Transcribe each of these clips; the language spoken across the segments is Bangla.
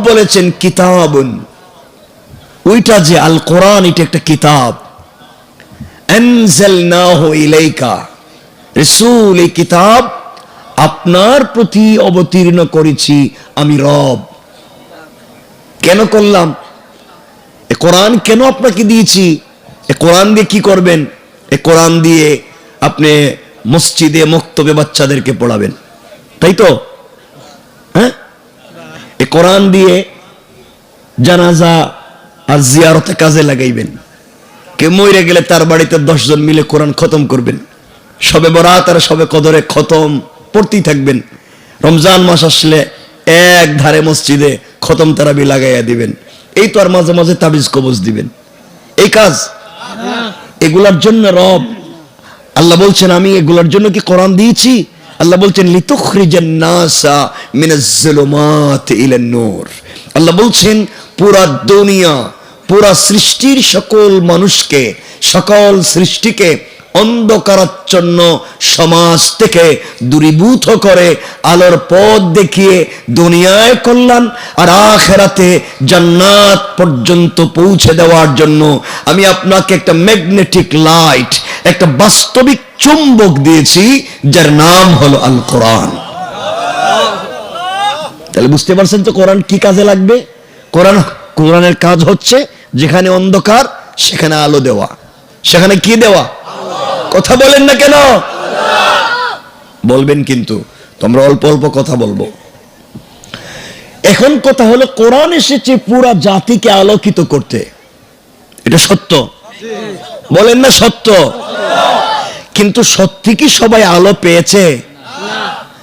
বলেছেন কিতাবুন। ওইটা যে আল কোরআন এটা একটা কিতাব। কিতাব আপনার প্রতি অবতীর্ণ করেছি আমি রব। কেন করলাম? এ কোরআন কেন আপনাকে দিয়েছি? এ কোরআন দিয়ে কি করবেন? এ কোরআন দিয়ে আপনি মসজিদে মক্তবে বাচ্চাদেরকে পড়াবেন। তাই তো? হ্যাঁ? এ কোরআন দিয়ে জানাজা আর জিয়ারতে কাজে লাগাইবেন। কে মরে গেলে তার বাড়িতে দশজন মিলে কোরআন খতম করবেন। সবে বরাত আর সবে কদরে খতম পড়তেই থাকবেন। রমজান মাস আসলে এক ধারে মসজিদে খতম তারাবি লাগাইয়া দিবেন। এই তো আর মাঝে মাঝে তাবিজ কবজ দিবেন। এই কাজ? এগুলার জন্য রব আল্লাহ বলছেন আমি এগুলার জন্য কি কোরআন দিয়েছি? আল্লাহ বলছেন, লিতুখরিজান নাসা মিনাজ জুলুমাত ইলান নূর। আল্লাহ বলছেন, পুরা দুনিয়া, পুরা সৃষ্টির সকল মানুষকে, সকল সৃষ্টিকে অন্ধকারাচ্ছন্ন সমাজ থেকে দূরীভূত করে আলোর পথ দেখিয়ে দুনিয়ায় কল্যাণ আর আখেরাতে জান্নাত পর্যন্ত পৌঁছে দেওয়ার জন্য আমি আপনাকে একটা ম্যাগনেটিক লাইট একটা বাস্তবিক চুম্বক দিয়েছি, যার নাম হলো আল কোরআন তাহলে বুঝতে পারছেন তো কোরআন কি কাজে লাগবে? কোরআন, কোরআনের কাজ হচ্ছে যেখানে অন্ধকার, সেখানে আলো দেওয়া। সেখানে কি দেওয়া? কথা বলেন না কেন? বলবেন কিন্তু, তোমরা অল্প অল্প কথা বলব। এখন কথা হলো, কোরআন এসেছে পুরা জাতিকে আলোকিত করতে। এটা সত্য। বলেন না সত্য। কিন্তু সত্যি কি সবাই আলো পেয়েছে?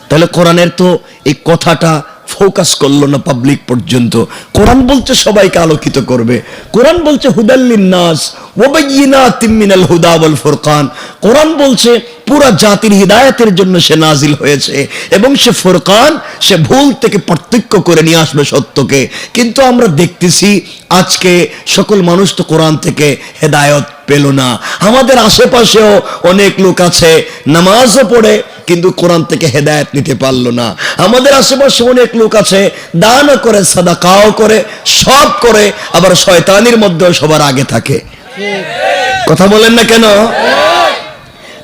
তাহলে কোরআনের তো এই কথাটা ফোকাস করল না পাবলিক পর্যন্ত। কোরআন বলছে সবাইকে আলোকিত করবে। কোরআন বলছে হুদাল্লিন নাস ওবাইয়িনাতিম মিনাল হুদা ওয়াল ফুরকান। কোরআন বলছে পুরা জাতির হিদায়াতের জন্য সে নাজিল হয়েছে। এবং সে ফুরকান সে ভুল থেকে পার্থক্য করে নিয়ে আসবে সত্যকে। কিন্তু আমরা দেখতেছি আজকে সকল মানুষ তো কোরআন থেকে হেদায়ত পেল না। আমাদের আশেপাশেও অনেক লোক আছে নামাজও পড়ে কিন্তু কোরআন থেকে হেদায়ত নিতে পারল না। আমাদের আশেপাশে অনেক লোক আছে দানও করে সাদাকাও করে সব করে আবার শয়তানির মধ্যেও সবার আগে থাকে। কথা বলেন না কেন?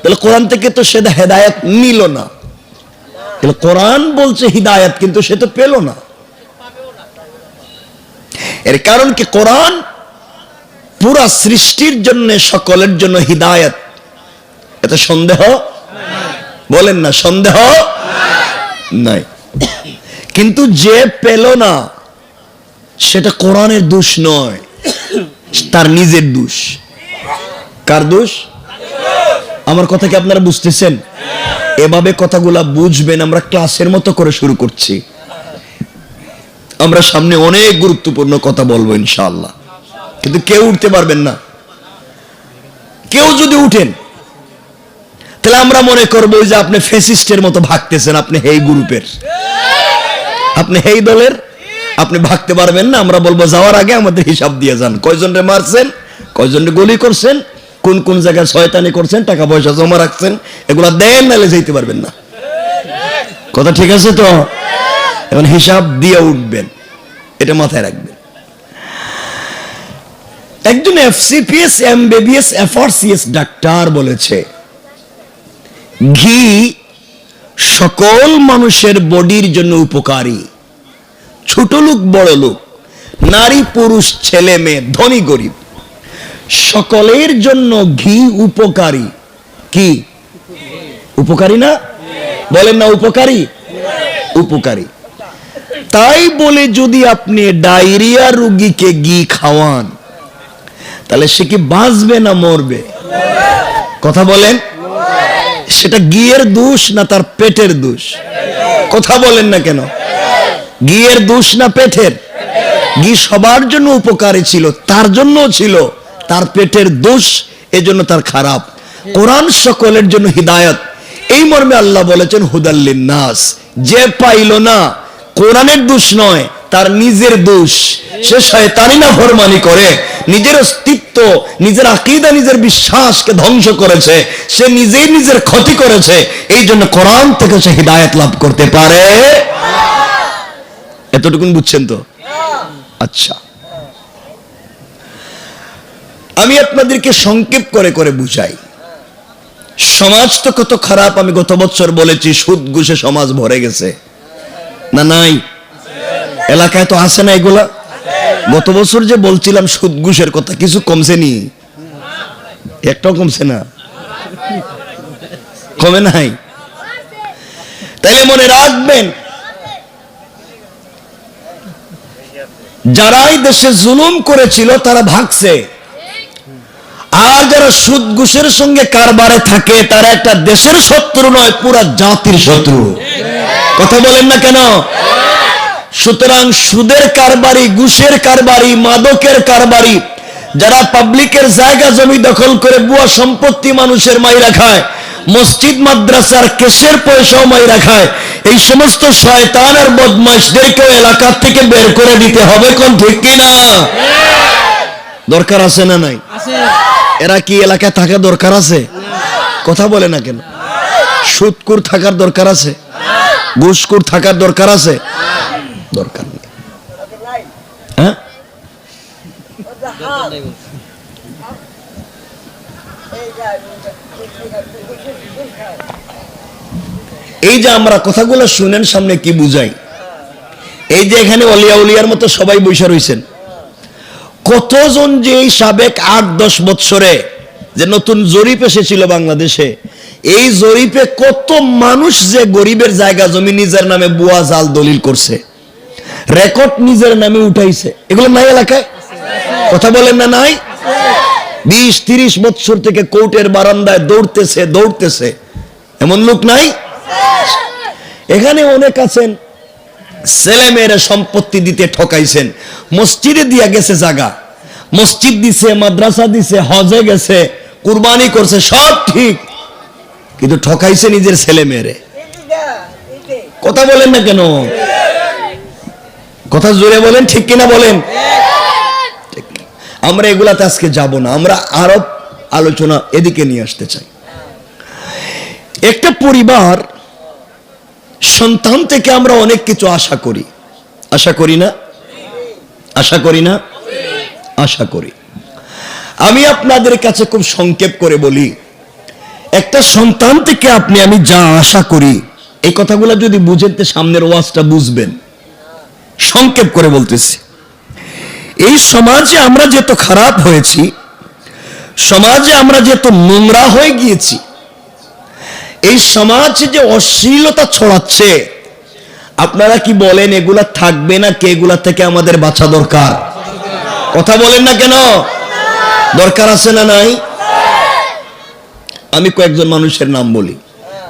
তাহলে কোরআন থেকে তো সে হেদায়ত নিল না। তাহলে কোরআন বলছে হিদায়ত, কিন্তু সে তো পেল না। এর কারণ কি? কোরআন পুরা সৃষ্টির জন্য, সকলের জন্য হিদায়ত। এত সন্দেহ বলেন না, সন্দেহ নাই। কিন্তু যে পেল না, সেটা কোরআনের দোষ নয়, তার নিজের দোষ। কার দোষ? আমার কথা কি আপনারা বুঝতেছেন? এভাবে কথাগুলা বুঝবেন, আমরা ক্লাসের মতো করে শুরু করছি। আমরা সামনে অনেক গুরুত্বপূর্ণ কথা বলব ইনশাআল্লাহ। কিন্তু কেউ উঠতে পারবেন না। কেউ যদি উঠেন, তাহলে আমরা মনে করব যে আপনি ফেসিস্টের মতো ভাগতেছেন, আপনি হেই গ্রুপের। আপনি হেই দলের, আপনি ভাগতে পারবেন না। আমরা বলব, যাওয়ার আগে আমাদের হিসাব দিয়ে যান। কয়জন রে মারছেন, কয়জন রে গুলি করছেন কোন কোন জায়গায় শয়তানি করছেন, টাকা পয়সা জমা রাখছেন, এগুলা দেন নালে যেতে পারবেন না। কথা ঠিক আছে তো? এখন হিসাব দিয়ে উঠবেন, এটা মাথায় রাখবেন। একজন এফসিপিএস এমবিবিএস এফআরসিএস ডাক্তার বলেছে, ঘি সকল মানুষের বডির জন্য উপকারী। ছোট লোক, বড় লোক, নারী, পুরুষ, ছেলে, মেয়ে, ধনী, গরিব। সকলের জন্য ঘি উপকারী। কি? উপকারী না? বলেন না উপকারী? উপকারী। তাই বলে যদি আপনি ডায়রিয়া রুগীকে ঘি খাওয়ান, তাহলে সে কি বাঁচবে না মরবে? কথা বলেন। সেটা গিয়ের দোষ না তার পেটের দোষ? কথা বলেন না কেন? গিয়ের দোষ না পেটের? ঘি সবার জন্য উপকারী ছিল, তার জন্য ছিল। তার পেটের দোষ এজন্য তার খারাপ। কোরআন সকলের জন্য হিদায়ত। এই মর্মে আল্লাহ বলেছেন হুদাল্লিন নাস যে পাইল না, কোরআনের দোষ নয়, তার নিজের দোষ। সে শয়তানি না ফরমানি করে, নিজের অস্তিত্ব, নিজের আকিদা, নিজের বিশ্বাসকে ধ্বংস করেছে, সে নিজেই নিজের ক্ষতি করেছে এই জন্য কোরআন থেকে সে হিদায়ত লাভ করতে পারে। এতটুকুন বুঝছেন তো? আচ্ছা। আমি আপনাদেরকে সংক্ষেপ করে করে বুঝাই। সমাজ তো কত খারাপ, আমি গত বছর বলেছি, সুদ ঘুষে সমাজ ভরে গেছে। না নাই? এলাকায় তো আছে না এগুলা? গত বছর যে বলছিলাম সুদ ঘুষের কথা, কিছু কমছে নি? একটাও কমছে না। কমে নাই? তাইলে মনে রাখবেন, যারাই দেশে জুলুম করেছিল, তারা ভাগছে। আর যারা সুদ ঘুষের সঙ্গে কারবারে থাকে, তারা একটা দেশের শত্রু নয়, পুরা জাতির শত্রু। কথা বলেন না কেন? সুতরাং সুদের কারবারি, ঘুষের কারবারি, মাদকের কারবারি, যারা পাবলিকের জায়গা জমি দখল করে বুয়া সম্পত্তি মানুষের মাইরা খায়, মসজিদ, মাদ্রাসার কেশের পয়সাও মাই রাখায় এই সমস্ত শয়তান আর বদমাইশদেরকেও এলাকা থেকে বের করে দিতে হবে কোন ঠিক কিনা? দরকার আছে না নাই? এরা কি এলাকায় থাকা দরকার আছে? কথা বলে না কেন? সুদকুর থাকার দরকার আছে? ঘুষকুর থাকার দরকার আছে? দরকার নেই। হ্যাঁ? এই যে আমরা কথাগুলো শুনেন সামনে কি বুঝাই? এই যে এখানে অলিয়া উলিয়ার মতো সবাই বৈশা রয়েছেন কতজন যে এই সাবেক আট দশ বৎসরে যে নতুন জরিপ এসেছিল বাংলাদেশে, এই জরিপে কত মানুষ যে গরিবের জায়গা জমি নিজের নামে বুয়া জাল দলিল করছে, রেকর্ড নিজের নামে উঠাইছে, এগুলো নাই এলাকায়? কথা বলেন না নাই? বিশ, তিরিশ বৎসর থেকে কোর্টের বারান্দায় দৌড়তেছে দৌড়তেছে, এমন লোক নাই? এখানে অনেক আছেন ছেলে মেয়েরা সম্পত্তি দিতে ঠকাইছেন। মসজিদে দিয়া গেছে জায়গা মসজিদ দিছে, মাদ্রাসা দিছে, হজে গেছে, কুরবানি করছে, সব ঠিক। কিন্তু ঠকাইছে নিজের ছেলে মেয়েরে। কথা বলেন না কেন? কথা জোরে বলেন, ঠিক কিনা বলেন? আমরা এগুলাতে আজকে যাব না। আমরা আরও আলোচনা এদিকে নিয়ে আসতে চাই। একটা পরিবার সন্তান থেকে আমরা অনেক কিছু আশা করি। আশা করি না? আশা করি না? আশা করি। আমি আপনাদের কাছে খুব সংক্ষেপ করে বলি, একটা সন্তান থেকে আপনি, আমি যা আশা করি, এই কথাগুলো যদি বুঝেন তো সামনের ওয়াজটা বুঝবেন। সংক্ষেপ করে বলতেছি। এই সমাজে আমরা যেত খারাপ হয়েছি, সমাজে আমরা যেত নোংরা হয়ে গিয়েছি এই সমাজ যে অশ্লীলতা ছড়াচ্ছে, আপনারা কি বলেন এগুলা থাকবে না কে এগুলা থেকে আমাদের বাঁচা দরকার? কথা বলেন না কেন? দরকার আছে না নাই? আমি কয়েকজন মানুষের নাম বলি।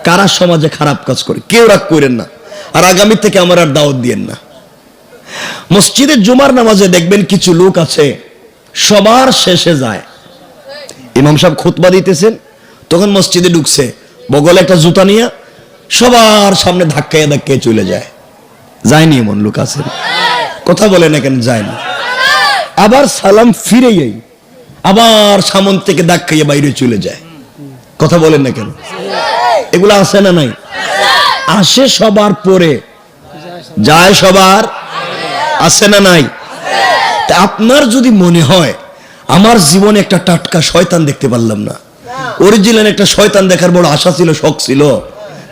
কারা সমাজে খারাপ কাজ করে? কেউ রাগ করেন না। আর আগামী থেকে আমার আর দাওয়াত দিয়েন না। মসজিদের জুমার নামাজে দেখবেন কিছু লোক আছে, সবার শেষে যায়। ইমাম সাহেব খুতবা দিতেছেন, তখন মসজিদে ঢুকছে। বগলে একটা জুতা নিয়ে সবার সামনে ধাক্কাইয়া ধাক্কায় চলে যায়। যায়নি এমন লোক আছে। কথা বলে না কেন যায়নি। আবার সালাম ফিরে যাই আবার সামন থেকে ধাক্কাইয়া বাইরে চলে যায়। কথা বলেন না কেন? এগুলো আসে না নাই? আসে সবার পরে। যায় সবার? আসে না নাই? আপনার যদি মনে হয়, আমার জীবনে একটা টাটকা শয়তান দেখতে পারলাম না। অরিজিনাল একটা শয়তান দেখার বড় আশা ছিল, শখ ছিল।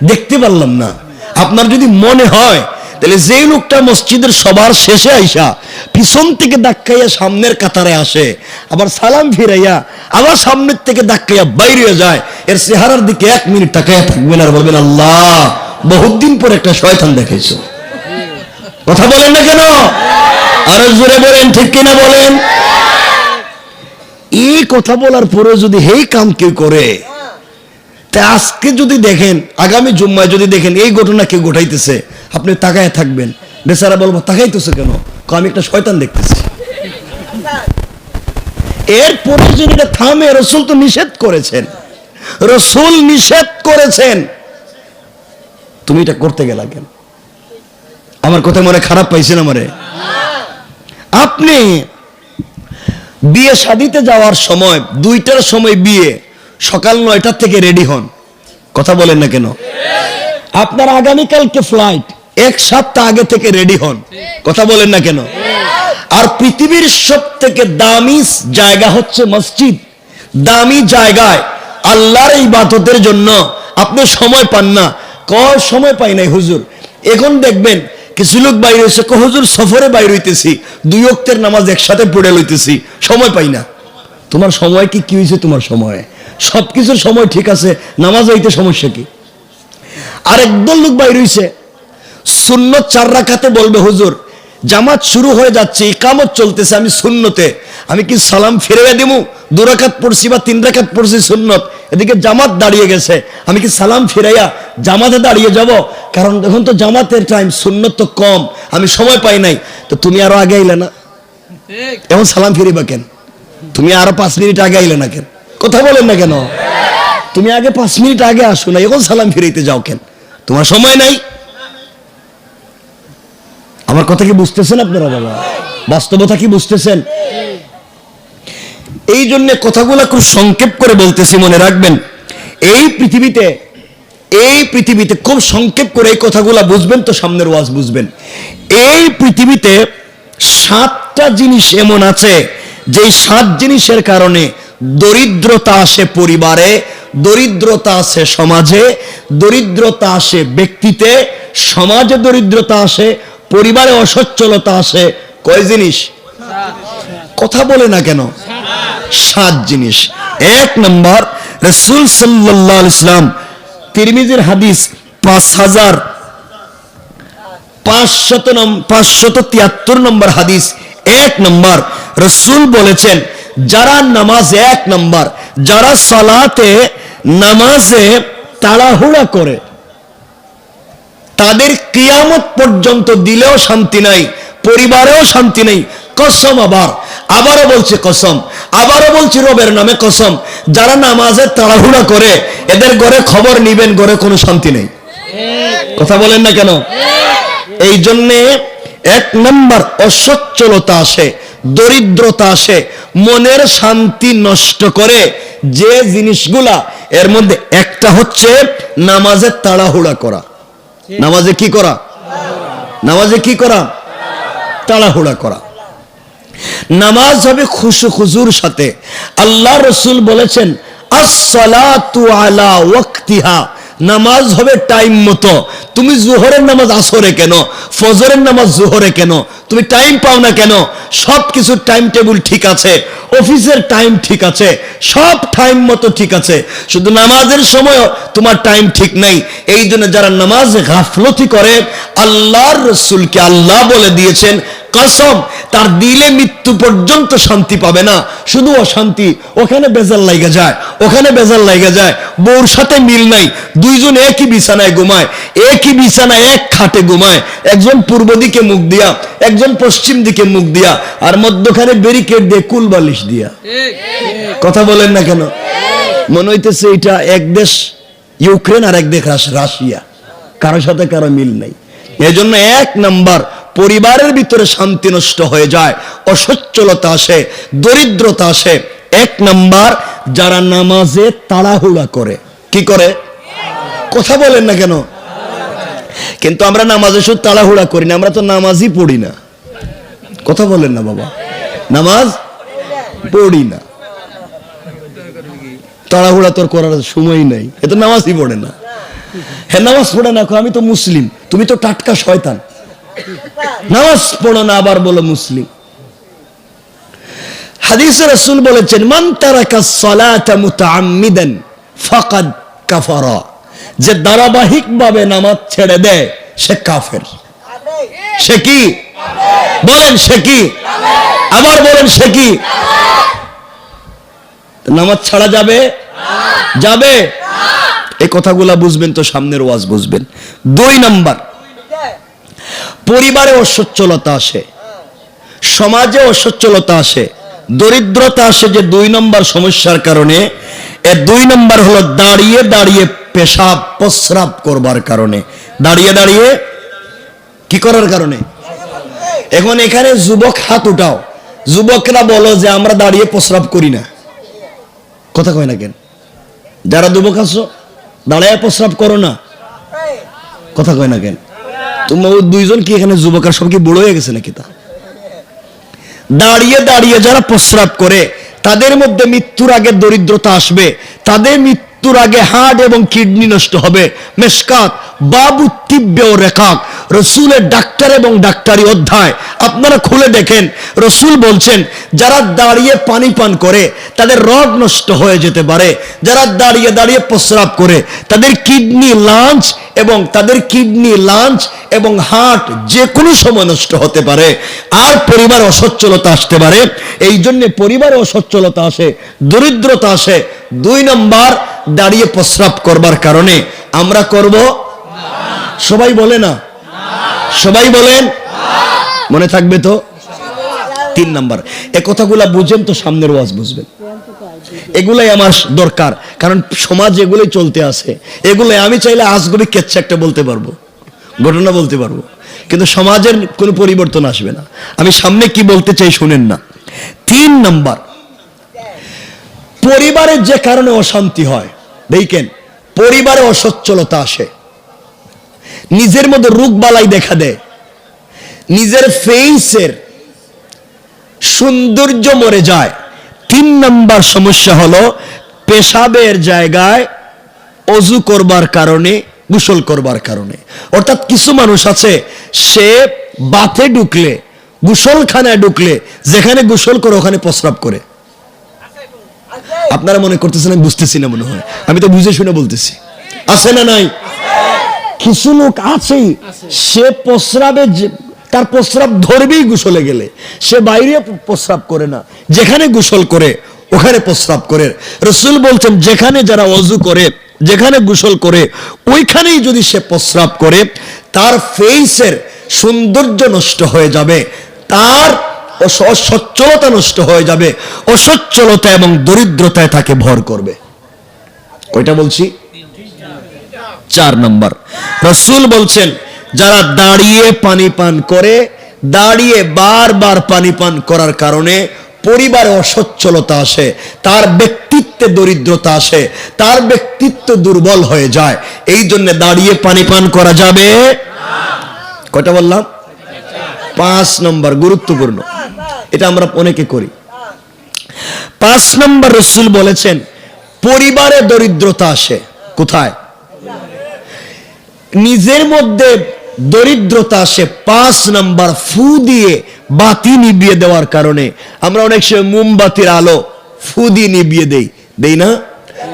দেখতে পারলাম না। আপনার যদি মনে হয়, তাহলে যে লোকটা মসজিদের সবার শেষে আইসা, পিছন থেকে ধাক্কাইয়া সামনের কাতারে আসে, আবার সালাম ফিরাইয়া আবার সামনের থেকে ধাক্কাইয়া বাইরে যায়, এর চেহারার দিকে এক মিনিট তাকাইয়া থাকবেন আর বলবেন, আল্লাহ, বহুত দিন পর একটা শয়তান দেখাইছো। কথা বলেন না কেন? আরও জোরে বলেন, ঠিক কিনা বলেন? এই কথা বলার পরে যদি হেই কাম কেউ করে, তা আজকে যদি দেখেন, আগামী জুম্মায় যদি দেখেন, এই ঘটনা কেউ ঘটাইতেছে, আপনি তাকায় থাকবেন। বেচারা বলব, তাকাইতেছে কেন? আমি একটা শয়তান দেখতেছি। এরপরে যদি থামে, রসুল তো নিষেধ করেছেন। রসুল নিষেধ করেছেন। তুমি এটা করতে গেলা কেন? আমার কথা মনে খারাপ পাইছেন আমারে? আপনি বিয়ে শাদিতে যাওয়ার সময়, দুইটার সময় বিয়ে, সকাল নয়টার থেকে রেডি হন। কথা বলেন না কেন? আপনার আগামীকালকে ফ্লাইট এক সপ্তাহ আগে থেকে রেডি হন। কথা বলেন না কেন? আর পৃথিবীর সব থেকে দামি জায়গা হচ্ছে মসজিদ। দামি জায়গায় আল্লাহর ইবাদতের জন্য আপনি সময় পান না। ক সময় পাই নাই হুজুর? এখন দেখবেন কিছু লোক বাইরে হয়েছে ক হুজুর, সফরে বাইরে হইতেছি। দুই অক্তের নামাজ একসাথে পড়ে লইতেছি। সময় পাই না। তোমার সময় কি কি হয়েছে তোমার সময়? সবকিছুর সময় ঠিক আছে, নামাজ হইতে সমস্যা কি? আর একদল লোক বাইরে হইছে শূন্য চার রাখাতে বলবে, হুজুর, জামাত শুরু হয়ে যাচ্ছে, ইকামত চলতেছে, আমি শূন্যতে আমি কি সালাম ফিরে দিমু? দু রাখাত পড়ছি বা তিন রাখাত পড়ছি সুন্নত। এদিকে জামাত দাঁড়িয়ে গেছে। আমি কি সালাম ফিরাইয়া জামাতে দাঁড়িয়ে যাব? কারণ এখন তো জামাতের টাইম সুন্নত তো কম, আমি সময় পাই নাই। তো তুমি আরও আগে আইলে না? এখন সালাম ফিরিবা কেন? তুমি আরও পাঁচ মিনিট আগে আইলে না কেন? কথা বলেন না কেন? তুমি আগে পাঁচ মিনিট আগে আসো না, এখন সালাম ফিরাইতে যাও কেন? তোমার সময় নাই। আমার কথা কি বুঝতেছেন আপনারা বাবা? বাস্তবতা কি বুঝতেছেন? এই জন্য কথাগুলো খুব সংক্ষেপ করে বলতেছি, মনে রাখবেন। এই পৃথিবীতে এই পৃথিবীতে খুব সংক্ষেপ করে এই কথাগুলা বুঝবেন তো সামনের ওয়াজ বুঝবেন। এই পৃথিবীতে সাতটা জিনিস এমন আছে যে সাত জিনিসের কারণে দরিদ্রতা আসে পরিবারে, দরিদ্রতা আসে সমাজে, দরিদ্রতা আসে ব্যক্তিতে, সমাজে দরিদ্রতা আসে, পরিবারে অসচ্ছলতা আসে। কয় জিনিস? কথা বলে না কেন? সাত জিনিস। এক নম্বর, রসুল সাল্লাহ ইসলাম তিরমিজির হাদিস পাঁচ হাজার পাঁচশত তিয়াত্তর নম্বর হাদিস। এক নম্বর, রসুল বলেছেন, যারা নামাজ এক নম্বর, যারা সালাতে নামাজে তাড়াহুড়া করে, তাদের কিয়ামত পর্যন্ত দিলেও শান্তি নাই, পরিবারেও শান্তি নেই, কসম আবার। আবারও বলছে কসম, আবারও বলছি রবের নামে কসম, যারা নামাজের তাড়াহুড়া করে, এদের ঘরে খবর নিবেন, ঘরে কোনো শান্তি নেই। কথা বলেন না কেন? এই জন্যে এক নম্বর অসচ্ছলতা আসে, দরিদ্রতা আসে, মনের শান্তি নষ্ট করে যে জিনিসগুলা, এর মধ্যে একটা হচ্ছে নামাজের তাড়াহুড়া করা। নামাজে কি করা? নামাজে কি করা? তাড়াহুড়া করা। নামাজ হবে খুশু খুজুর সাথে। আল্লাহ রসুল বলেছেন আলা নামাজ হবে টাইম মতো। তুমি জোহরের নামাজ আসরে কেন? ফজরের নামাজ জোহরে কেন? তুমি টাইম পাও না কেন? সব কিছুর টাইম টেবিল ঠিক আছে। অফিসের টাইম ঠিক আছে। সব টাইম মতো ঠিক আছে। শুধু নামাজের সময় তোমার টাইম ঠিক নাই। এই জন্য যারা নামাজ গাফলতি করে, আল্লাহর রসুলকে আল্লাহ বলে দিয়েছেন কসম, তার দিলে মৃত্যু পর্যন্ত শান্তি পাবে না। শুধু অশান্তি, ওখানে বেজাল লাগে যায়, ওখানে বেজাল লাগে যায়। বউর সাথে মিল নাই, দুইজন একই বিছানায় ঘুমায়, একই বিছানায় এক খাটে ঘুমায়। একজন পূর্ব দিকে মুখ দিয়া, একজন পশ্চিম দিকে মুখ দিয়া, আর মধ্যখানে ব্যারিকেড দিয়ে কুল বালিশ দিয়া। কথা বলেন না কেন? মনে হইতেছে এটা এক দেশ ইউক্রেন আর এক দেশ রাশিয়া। কারোর সাথে কারও মিল নাই। এজন্য এক নাম্বার পরিবারের ভিতরে শান্তি নষ্ট হয়ে যায়, অসচ্ছলতা আসে, দরিদ্রতা আসে। এক নাম্বার, যারা নামাজে তাড়াহুড়া করে। কি করে? কথা বলেন না কেন? কিন্তু আমরা নামাজে শুধু তাড়াহুড়া করি না, আমরা তো নামাজই পড়ি না। কথা বলেন না বাবা। নামাজ পড়ি না। তাড়াহুড়া তোর করার সময় নাই। এ তো নামাজই পড়ে না। হ্যাঁ নামাজ পড়ে না আমি তো মুসলিম। তুমি তো টাটকা শয়তান। নামাজ পড়ো না, আবার বলো মুসলিম। হাদিসে রাসূল বলেছেন, মান তারাকা সালাতা মুতাআম্মিদান ফাকাদ নামাজ ছেড়ে দেয়, সে কাফের। সে কি? বলেন, সে কি? আবার বলেন, সে কি? নামাজ ছাড়া যাবে? যাবে? এই কথাগুলা বুঝবেন তো, সামনের ওয়াজ বুঝবেন। দুই নাম্বার পরিবারে অসচ্ছলতা আসে সমাজে অসচ্ছলতা আসে, দরিদ্রতা আসে যে দুই নম্বর সমস্যার কারণে, এ দুই নম্বর হলো দাঁড়িয়ে দাঁড়িয়ে পেশাব, প্রস্রাব করবার কারণে। দাঁড়িয়ে দাঁড়িয়ে কি করার কারণে? এখন এখানে যুবক হাত উঠাও। যুবকরা বলো যে, আমরা দাঁড়িয়ে প্রস্রাব করি না। কথা কয় না কেন? যারা যুবক আছো, দাঁড়ায় প্রস্রাব করো না। কথা কয় না কেন? তোমরা দুইজন কি এখানে যুবক আর কি বড় হয়ে গেছে নাকি তা? দাঁড়িয়ে দাঁড়িয়ে যারা প্রস্রাব করে, তাদের মধ্যে মৃত্যুর আগে দরিদ্রতা আসবে, তাদের মৃত্যুর আগে হার্ট এবং কিডনি নষ্ট হবে। মেসকাত বাবু তিব্য রেখা রেখাক রসুলের ডাক্তার এবং ডাক্তারি অধ্যায়। আপনারা খুলে দেখেন, রসুল বলছেন, যারা দাঁড়িয়ে পানি পান করে, তাদের রগ নষ্ট হয়ে যেতে পারে। যারা দাঁড়িয়ে দাঁড়িয়ে প্রস্রাব করে, তাদের কিডনি লাঞ্চ এবং তাদের কিডনি লাঞ্চ এবং হার্ট যে কোনো সময় নষ্ট হতে পারে। আর পরিবার অসচ্ছলতা আসতে পারে। এই জন্য পরিবারে অসচ্ছলতা আসে, দরিদ্রতা আসে। দুই নম্বর, দাঁড়িয়ে প্রস্রাব করবার কারণে। আমরা করব? সবাই বলে না। সবাই বলেন। মনে থাকবে তো? তিন নাম্বার। এ কথাগুলা বুঝেন তো সামনের ওয়াজ বুঝবেন। এগুলাই আমার দরকার। কারণ সমাজ এগুলোই চলতে আছে। এগুলোই আমি চাইলে আজগবি কেচ্ছা একটা বলতে পারব। ঘটনা বলতে পারব। কিন্তু সমাজের কোনো পরিবর্তন আসবে না। আমি সামনে কি বলতে চাই শুনেন না। তিন নাম্বার। পরিবারের যে কারণে অশান্তি হয়, দেখেন, পরিবারে অসচ্ছলতা আসে। নিজের মধ্যে রোগ বালাই দেখা দেয়। নিজের ফেইসের সৌন্দর্য মরে যায়। তিন নাম্বার সমস্যা হলো পেশাবের জায়গায় অজু করবার কারণে, গোসল করবার কারণে। অর্থাৎ কিছু মানুষ আছে, সে বাথে ঢুকলে, গোসলখানায় ঢুকলে, যেখানে গোসল করে ওখানে প্রস্রাব করে। আপনারা মনে করতেছেন আমি বুঝতেছি না মনে হয়। আমি তো বুঝে শুনে বলতেছি। আছে না নাই? কিছু লোক আছেই। সে প্রস্রাবে যে- তার প্রস্রাব ধরবেই গোসলে গেলে। সে বাইরে প্রস্রাব করে না। যেখানে গোসল করে ওখানে প্রস্রাব করে। রসুল বলছেন যেখানে যারা অজু করে যেখানে গোসল করে ওইখানেই যদি সে প্রস্রাব করে তার ফেইসের সৌন্দর্য নষ্ট হয়ে যাবে। তার অস- অসচ্ছলতা নষ্ট হয়ে যাবে। অসচ্ছলতা এবং দরিদ্রতায় তাকে ভর করবে। ওইটা বলছি? চার নম্বর। রসুল বলছেন, যারা দাঁড়িয়ে পানি পান করে, দাঁড়িয়ে বারবার পানি পান করার কারণে পরিবারে অসচ্ছলতা আসে, তার ব্যক্তিত্বে দরিদ্রতা আসে, তার ব্যক্তিত্ব দুর্বল হয়ে যায়। এই জন্য দাঁড়িয়ে পানি পান করা যাবে কয়টা বললাম? পাঁচ নম্বর, গুরুত্বপূর্ণ। এটা আমরা অনেকে করি। পাঁচ নম্বর রসুল বলেছেন, পরিবারে দরিদ্রতা আসে। কোথায়? নিজের মধ্যে দরিদ্রতা সে পাঁচ নাম্বার ফু দিয়ে বাতি নিবিয়ে দেওয়ার কারণে। আমরা অনেক সময় মোমবাতির আলো ফু দিয়ে নিবিয়ে দেই দেই না?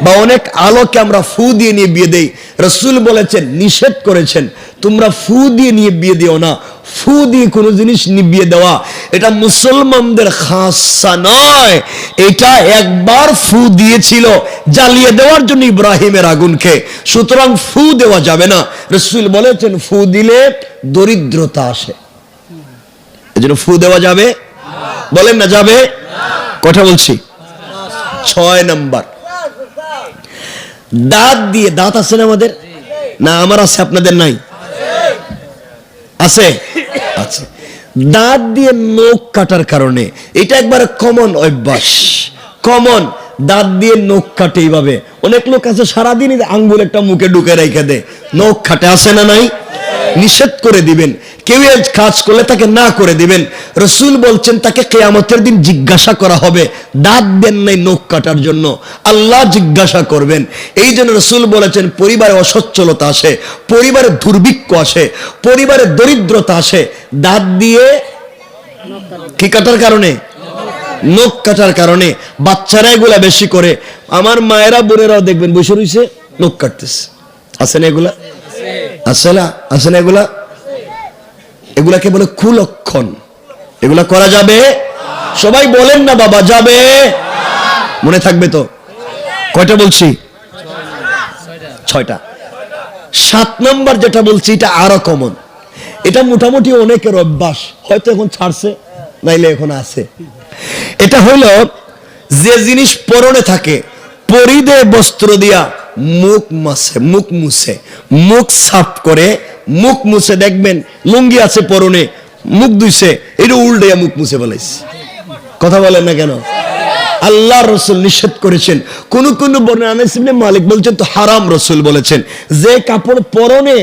বা অনেক আলোকে আমরা ফু দিয়ে নিবিয়ে দেই। রসুল বলেছেন, নিষেধ করেছেন তোমরা ফু দিয়ে নিবিয়ে দিও না। ফু দিয়ে কোনো জিনিস নিবিয়ে দেওয়া। এটা মুসলমানদের খাসা নয়। এটা একবার ফু দিয়েছিল, জ্বালিয়ে দেওয়ার জন্য ইব্রাহিমের আগুনকে। সুতরাং ফু দেওয়া যাবে না। রসুল বলেছেন, ফু দিলে দরিদ্রতা আসে। এজন্য ফু দেওয়া যাবে? বলেন না, যাবে? কথা বলছি। ছয় নাম্বার। দাঁত দিয়ে, দাঁত আছে না আমাদের? না, আমার আছে, আপনাদের নাই। আছে? আছে। দাঁত দিয়ে নখ কাটার কারণে। এটা একবার কমন অভ্যাস। কমন দাঁত দিয়ে নখ কাটে এইভাবে। অনেক লোক আছে সারাদিন আঙ্গুল একটা মুখে ঢুকে রেখে দেয়। নখ কাটে আসে না নাই? নিষেধ করে দিবেন। কেউ এ কাজ করলে তাকে না করে দিবেন। রসুল বলছেন, তাকে কেয়ামতের দিন জিজ্ঞাসা করা হবে। দাঁত দেন নাই নখ কাটার জন্য। আল্লাহ জিজ্ঞাসা করবেন। এই জন্য রসুল বলেছেন, পরিবারে অসচ্ছলতা আসে, পরিবারে দুর্ভিক্ষ আসে, পরিবারে দরিদ্রতা আসে। দাঁত দিয়ে কি কাটার কারণে? নখ কাটার কারণে। বাচ্চারা এগুলা বেশি করে। আমার মায়েরা, বোনেরাও দেখবেন বসে রয়েছে নখ কাটতেছে। আছে না এগুলা? আছে না আছে না এগুলা? এগুলাকে বলে কুলক্ষণ। এগুলা করা যাবে? সবাই বলেন না বাবা, যাবে। মনে থাকবে তো? কয়টা বলছি? ছয়টা। সাত নম্বর যেটা বলছি, এটা আরও কমন এটা মোটামুটি অনেকের অভ্যাস। হয়তো এখন ছাড়ছে, নাইলে এখন আছে। এটা হলো যে জিনিস পরনে থাকে পরিদে বস্ত্র দিয়া মুখ মাসে মুখ মুছে, মুখ সাফ করে, মুখ মুছে দেখবেন লুঙ্গি আছে পরনে, মুখ দুইছে এটা উল্টে মুখ মুছে ফেলাইছে। কথা বলেন না কেন? আল্লাহ রসুল নিষেধ করেছেন। কোন কোন ইবনে মালিক বলছেন, তো হারাম রসুল বলেছেন। যে কাপড় পরনে,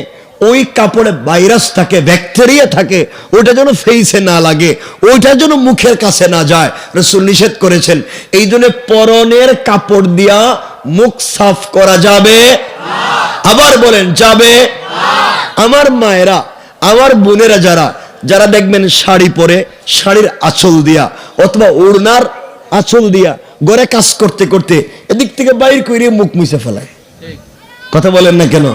ওই কাপড়ে ভাইরাস থাকে, ব্যাকটেরিয়া থাকে, ওইটা যেন ফেইসে না লাগে, ওইটা যেন মুখের কাছে না যায়। রসুল নিষেধ করেছেন। এই জন্য পরনের কাপড় দিয়া মুখ সাফ করা যাবে আবার বলেন, যাবে আমার মায়েরা, আমার বোনেরা যারা যারা দেখবেন শাড়ি পরে, শাড়ির আঁচল দিয়া, অথবা ওড়নার আঁচল দিয়া গড়ে কাজ করতে করতে এদিক থেকে বাইর করে মুখ মুছে ফেলায়। কথা বলেন না কেন?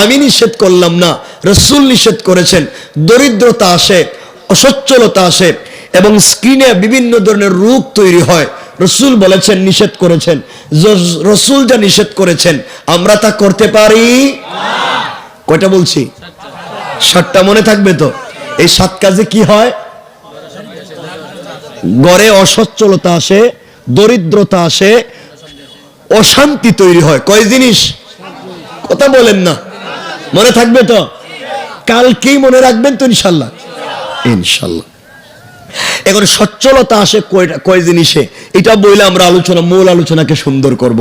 আমি নিষেধ করলাম না, রসুল নিষেধ করেছেন, দরিদ্রতা আসে, অসচ্ছলতা আসে এবং স্কিনে বিভিন্ন ধরনের রোগ তৈরি হয়। রসুল বলেছেন, নিষেধ করেছেন। রসুল যা নিষেধ করেছেন, আমরা তা করতে পারি? কয়টা বলছি? সাতটা মনে থাকবে তো? এই সাত কাজে কি হয়? গড়ে অসচ্ছলতা আসে, দরিদ্রতা আসে, অশান্তি তৈরি হয়। কয় জিনিস? কথা বলেন না। মনে থাকবে তো? কালকেই মনে রাখবেন তো ইনশাল্লাহ। ইনশাল্লাহ। এখন সচ্ছলতা আসে কয় জিনিসে? এটা বইলে আমরা আলোচনা মূল আলোচনাকে সুন্দর করব।